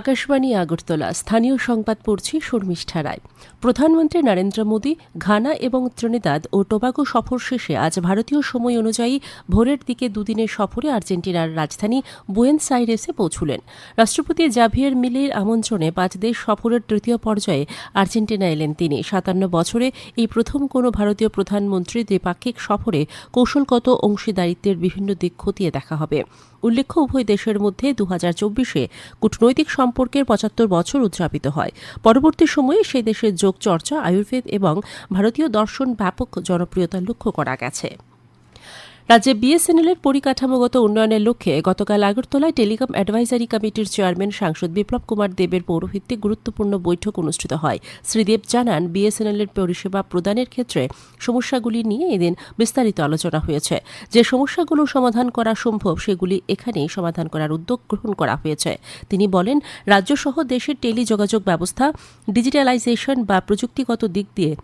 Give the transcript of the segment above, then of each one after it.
আকাশবাণী, আগরতলা। স্থানীয় সংবাদ পড়ছি শর্মিষ্ঠা রায়। প্রধানমন্ত্রী নরেন্দ্র মোদী, ঘানা এবং ত্রিনিদাদ ও টোবাগো সফর শেষে আজ ভারতীয় সময় অনুযায়ী ভোরের দিকে দুদিনের সফরে আর্জেন্টিনার রাজধানী বুয়েন্স আইরেসে পৌঁছলেন। রাষ্ট্রপতি জাভিয়ের মিলের আমন্ত্রণে পাঁচ দেশ সফরের তৃতীয় পর্যায়ে আর্জেন্টিনা এলেন তিনি। সাতান্ন বছরে এই প্রথম কোনো ভারতীয় প্রধানমন্ত্রী দ্বিপাক্ষিক সফরে কৌশলগত অংশীদারিত্বের বিভিন্ন দিক খতিয়ে দেখা হবে। উল্লেখ্য, উভয় দেশের মধ্যে দু হাজার চব্বিশে কূটনৈতিক সম্পর্কের পঁচাত্তর বছর উদযাপিত হয়। পরবর্তী সময়ে সেই দেশের যোগ চর্চা, আয়ুর্বেদ এবং ভারতীয় দর্শন ব্যাপক জনপ্রিয়তা লক্ষ্য করা গেছে। রাজ্যে বিএসএনএল এর পরিকাঠামোগত উন্নয়নের লক্ষ্যে গতকাল আগরতলায় টেলিকম অ্যাডভাইজারি কমিটির চেয়ারম্যান সাংসদ বিপ্লব কুমার দেবের পৌরোহিত্যে গুরুত্বপূর্ণ বৈঠক অনুষ্ঠিত হয়। শ্রীদেব জানান বিএসএনএল এর পরিষেবা প্রদানের ক্ষেত্রে সমস্যাগুলি নিয়ে এদিন বিস্তারিত আলোচনা হয়েছে। যে সমস্যাগুলো সমাধান করা সম্ভব, সেগুলি এখানেই সমাধান করার উদ্যোগ গ্রহণ করা হয়েছে। তিনি বলেন, রাজ্যসহ দেশের টেলি যোগাযোগ ব্যবস্থা, ডিজিটালাইজেশন বা প্রযুক্তিগত দিক দিয়ে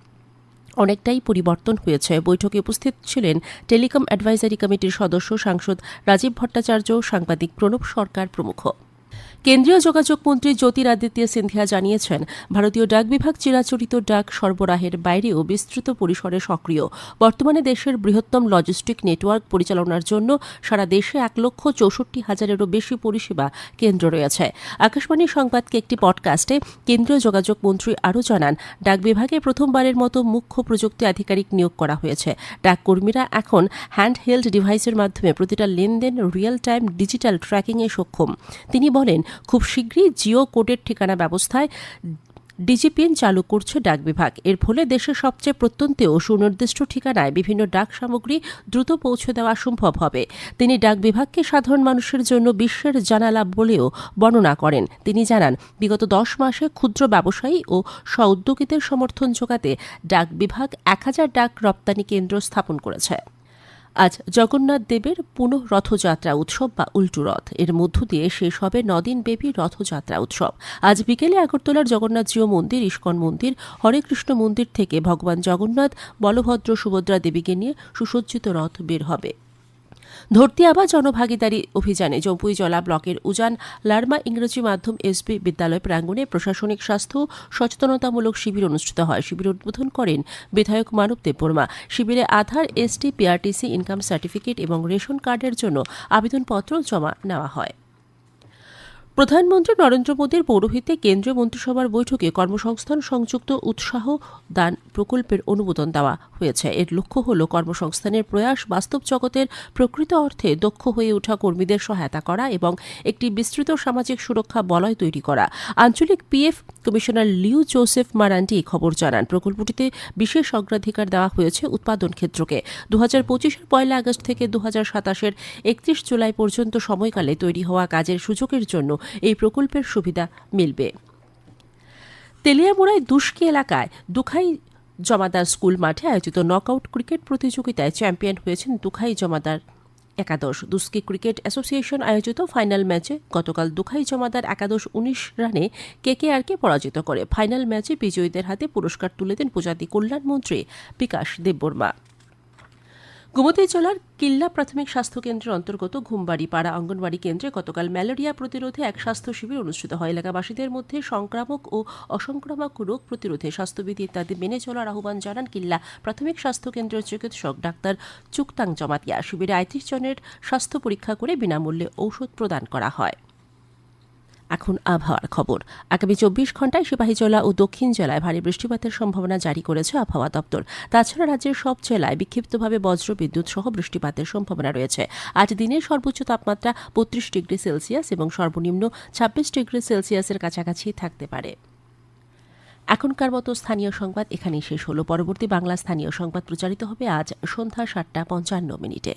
অনেকটাই পরিবর্তন হয়েছে। বৈঠকে উপস্থিত ছিলেন টেলিকম অ্যাডভাইজারি কমিটির সদস্য সাংসদ রাজীব ভট্টাচার্য, সাংবাদিক প্রণব সরকার প্রমুখ। কেন্দ্রীয় যোগাযোগ মন্ত্রী জ্যোতিরাদিত্য সিন্ধিয়া জানিয়েছেন, ভারতীয় ডাক বিভাগ চিরাচরিত ডাক সরবরাহের বাইরেও বিস্তৃত পরিসরে সক্রিয়। বর্তমানে দেশের বৃহত্তম লজিস্টিক নেটওয়ার্ক পরিচালনার জন্য সারা দেশে এক লক্ষ চৌষট্টি হাজারেরও বেশি পরিষেবা কেন্দ্র রয়েছে। আকাশবাণী সংবাদকে একটি পডকাস্টে কেন্দ্রীয় যোগাযোগ মন্ত্রী আরও জানান, ডাক বিভাগে প্রথমবারের মতো মুখ্য প্রযুক্তি আধিকারিক নিয়োগ করা হয়েছে। ডাক কর্মীরা এখন হ্যান্ড হেল্ড ডিভাইসের মাধ্যমে প্রতিটা লেনদেন রিয়েল টাইম ডিজিটাল ট্র্যাকিংয়ে সক্ষম। তিনি বলেন খুব শীঘ্রই জিও কোডের ঠিকানা ব্যবস্থায় ডিজিপিএন চালু করছে ডাক বিভাগ। এর ফলে দেশের সবচেয়ে প্রত্যন্তেও সুনির্দিষ্ট ঠিকানায় বিভিন্ন ডাক সামগ্রী দ্রুত পৌঁছে দেওয়া সম্ভব হবে। তিনি ডাক বিভাগকে সাধারণ মানুষের জন্য বিশ্বের জানালা বলেও বর্ণনা করেন। তিনি জানান, বিগত দশ মাসে ক্ষুদ্র ব্যবসায়ী ও স্ব উদ্যোগীদের সমর্থন যোগাতে ডাক বিভাগ এক হাজার ডাক রপ্তানি কেন্দ্র স্থাপন করেছে। আজ জগন্নাথ দেবের পুনঃ রথযাত্রা উৎসব বা উল্টু রথ। এর মধ্য দিয়ে শেষ হবে নদিন ব্যাপী রথযাত্রা উৎসব। আজ বিকেলে আগরতলার জগন্নাথজিও মন্দির, ইস্কন মন্দির হরেকৃষ্ণ মন্দির থেকে ভগবান জগন্নাথ, বলভদ্র সুভদ্রা দেবীকে নিয়ে সুসজ্জিত রথ বের হবে। ধরতি আবা জনভাগিদারি অভিযানে জম্পুই জলা ব্লকের উজান লার্মা ইংরেজি মাধ্যম এসবি বিদ্যালয় প্রাঙ্গণে প্রশাসনিক স্বাস্থ্য সচেতনতামূলক শিবির অনুষ্ঠিত হয়। শিবির উদ্বোধন করেন বিধায়ক মানব দেববর্মা। শিবিরে Aadhaar ST PRTC income certificate এবং রেশন কার্ডের জন্য আবেদনপত্র জমা নেওয়া হয়। প্রধানমন্ত্রী নরেন্দ্র মোদীর পৌরোহিত্যে কেন্দ্রীয় মন্ত্রিসভার বৈঠকে কর্মসংস্থান, সংযুক্ত উৎসাহ, দান প্রকল্পের অনুমোদন দেওয়া হয়েছে। এর লক্ষ্য হল কর্মসংস্থানের প্রয়াস বাস্তব জগতের প্রকৃত অর্থে দক্ষ হয়ে ওঠা, কর্মীদের সহায়তা করা এবং একটি বিস্তৃত সামাজিক সুরক্ষা বলয় তৈরি করা। আঞ্চলিক PF commissioner Leo Joseph Marandi খবর জানান। প্রকল্পটিতে বিশেষ অগ্রাধিকার দেওয়া হয়েছে উৎপাদন ক্ষেত্রকে। দু হাজার পঁচিশের পয়লা আগস্ট থেকে দু হাজার সাতাশের একত্রিশ জুলাই পর্যন্ত সময়কালে তৈরি হওয়া কাজের সুযোগের জন্য এই প্রকল্পের সুবিধা মিলবে। তেলিয়ামুড়ায় দুষ্কি এলাকায় দুখাই জমাদার স্কুল মাঠে আয়োজিত নকআউট ক্রিকেট প্রতিযোগিতায় চ্যাম্পিয়ন হয়েছেন দুখাই জমাদার একাদশ। দুস্কি ক্রিকেট অ্যাসোসিয়েশন আয়োজিত ফাইনাল ম্যাচে গতকাল দুখাই জমাদার একাদশ উনিশ রানে কেকেআরকে পরাজিত করে। ফাইনাল ম্যাচে বিজয়ীদের হাতে পুরস্কার তুলে দেন প্রজাতি কল্যাণমন্ত্রী বিকাশ দেববর্মা। গোমতী জেলার কিল্লা প্রাথমিক স্বাস্থ্য কেন্দ্রের অন্তর্গত ঘুমবাড়ি পাড়া অঙ্গনবাড়ি কেন্দ্রে গতকাল ম্যালেরিয়া প্রতিরোধে এক স্বাস্থ্য শিবির অনুষ্ঠিত হয়। এলাকাবাসীদের মধ্যে সংক্রামক ও অসংক্রামক রোগ প্রতিরোধে স্বাস্থ্যবিধি ইত্যাদি মেনে চলার আহ্বান জানান কিল্লা প্রাথমিক স্বাস্থ্য কেন্দ্রের চিকিৎসক ডাক্তার চুক্তাং জমাতিয়া। শিবিরে আয়ত্রিশ জনের স্বাস্থ্য পরীক্ষা করে বিনামূল্যে ঔষধ প্রদান করা হয়। এখন আবহাওয়ার খবর। আগামী চব্বিশ ঘন্টায় সিপাহী সিপাহীজলা ও দক্ষিণ জেলায় ভারী বৃষ্টিপাতের সম্ভাবনা জারি করেছে আবহাওয়া দপ্তর। তাছাড়া রাজ্যের সব জেলায় বিক্ষিপ্তভাবে বজ্র বিদ্যুৎ সহ বৃষ্টিপাতের সম্ভাবনা রয়েছে। আজ দিনের সর্বোচ্চ তাপমাত্রা বত্রিশ ডিগ্রি সেলসিয়াস এবং সর্বনিম্ন ছাব্বিশ ডিগ্রি সেলসিয়াসের কাছাকাছি থাকতে পারে। এখনকার মতো স্থানীয় সংবাদ এখানেই শেষ হলো। পরবর্তী বাংলা স্থানীয় সংবাদ প্রচারিত হবে আজ সন্ধ্যা সাতটা পঞ্চান্ন মিনিটে।